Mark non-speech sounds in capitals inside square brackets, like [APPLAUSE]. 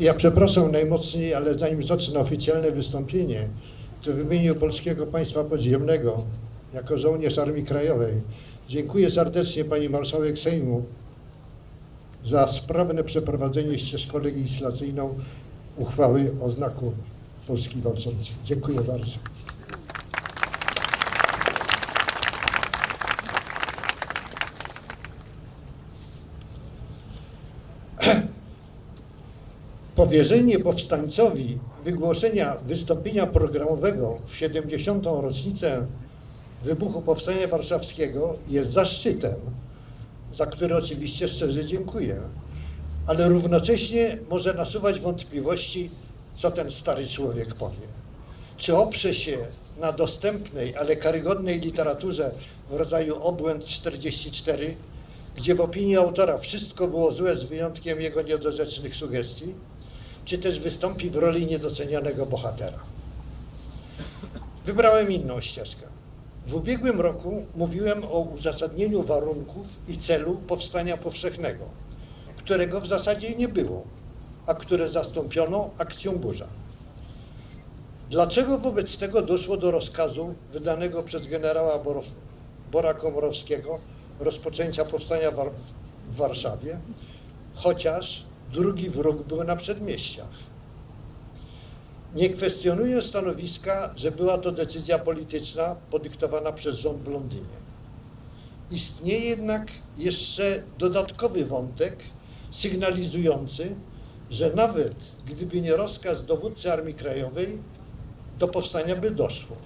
Ja przepraszam najmocniej, ale zanim zacznę oficjalne wystąpienie, to w imieniu Polskiego Państwa Podziemnego, jako żołnierz Armii Krajowej, dziękuję serdecznie Pani Marszałek Sejmu za sprawne przeprowadzenie ścieżką legislacyjną uchwały o znaku Polski Walczącej. Dziękuję bardzo. [CLEARS THROAT] Powierzenie powstańcowi wygłoszenia wystąpienia programowego w 70. rocznicę wybuchu Powstania Warszawskiego jest zaszczytem, za który oczywiście szczerze dziękuję, ale równocześnie może nasuwać wątpliwości, co ten stary człowiek powie. Czy oprze się na dostępnej, ale karygodnej literaturze w rodzaju Obłęd 44, gdzie w opinii autora wszystko było złe z wyjątkiem jego niedorzecznych sugestii, czy też wystąpi w roli niedocenianego bohatera. Wybrałem inną ścieżkę. W ubiegłym roku mówiłem o uzasadnieniu warunków i celu powstania powszechnego, którego w zasadzie nie było, a które zastąpiono akcją burza. Dlaczego wobec tego doszło do rozkazu wydanego przez generała Bora Komorowskiego rozpoczęcia powstania war, w Warszawie, chociaż drugi wróg był na przedmieściach? Nie kwestionuję stanowiska, że była to decyzja polityczna podyktowana przez rząd w Londynie. Istnieje jednak jeszcze dodatkowy wątek sygnalizujący, że nawet gdyby nie rozkaz dowódcy Armii Krajowej, do powstania by doszło.